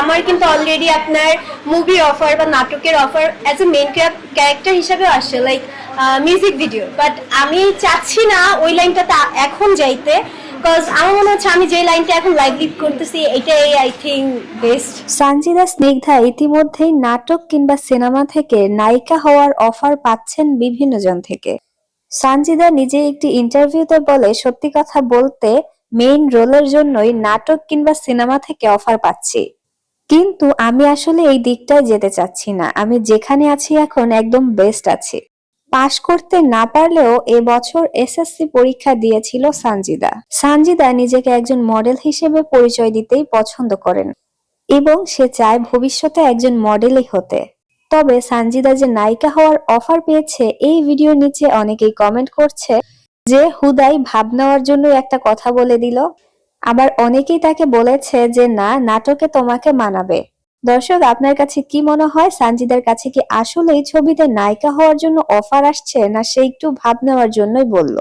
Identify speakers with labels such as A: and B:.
A: আমার কিন্তু অলরেডি আপনার মুভি অফার বা নাটকের offer as a main character হিসেবে আসছে লাইক মিউজিক ভিডিও বাট আমি চাচ্ছি না ওই লাইনটাতে এখন যাইতে বিকজ আমার মনে হচ্ছে আমি যে লাইনটা এখন লাইভ লিড করতেছি, এটাই I think best
B: Sanjida Snigdha ইতিমধ্যেই নাটক কিংবা সিনেমা থেকে নায়িকা হওয়ার অফার পাচ্ছেন বিভিন্ন জন থেকে। সানজিদা নিজে একটি ইন্টারভিউতে বলে, সত্যি কথা বলতে মেইন রোলের জন্যই নাটক কিংবা সিনেমা থেকে অফার পাচ্ছি। কিন্তু আমি আসলে এই দিকটায় যেতে চাচ্ছি না। আমি যেখানে আছি এখন একদম বেস্ট আছি। পাশ করতে না পারলেও এবছর এসএসসি পরীক্ষা দিয়েছিল সানজিদা। সানজিদা নিজেকে একজন মডেল হিসেবে পরিচয় দিতেই পছন্দ করেন এবং সে চায় ভবিষ্যতে একজন মডেলই হতে। তবে সানজিদা যে নায়িকা হওয়ার অফার পেয়েছে, এই ভিডিওর নিচে অনেকেই কমেন্ট করছে যে, হুদাই ভাব নেওয়ার জন্য একটা কথা বলে দিল। আবার অনেকেই তাকে বলেছে যে, না, নাটকে তোমাকে মানাবে। দর্শক, আপনার কাছে কি মনে হয়? সানজিদার কাছে কি আসলেই ছবিতে নায়িকা হওয়ার জন্য অফার আসছে, না সে একটু ভাব নেওয়ার জন্যই বলল?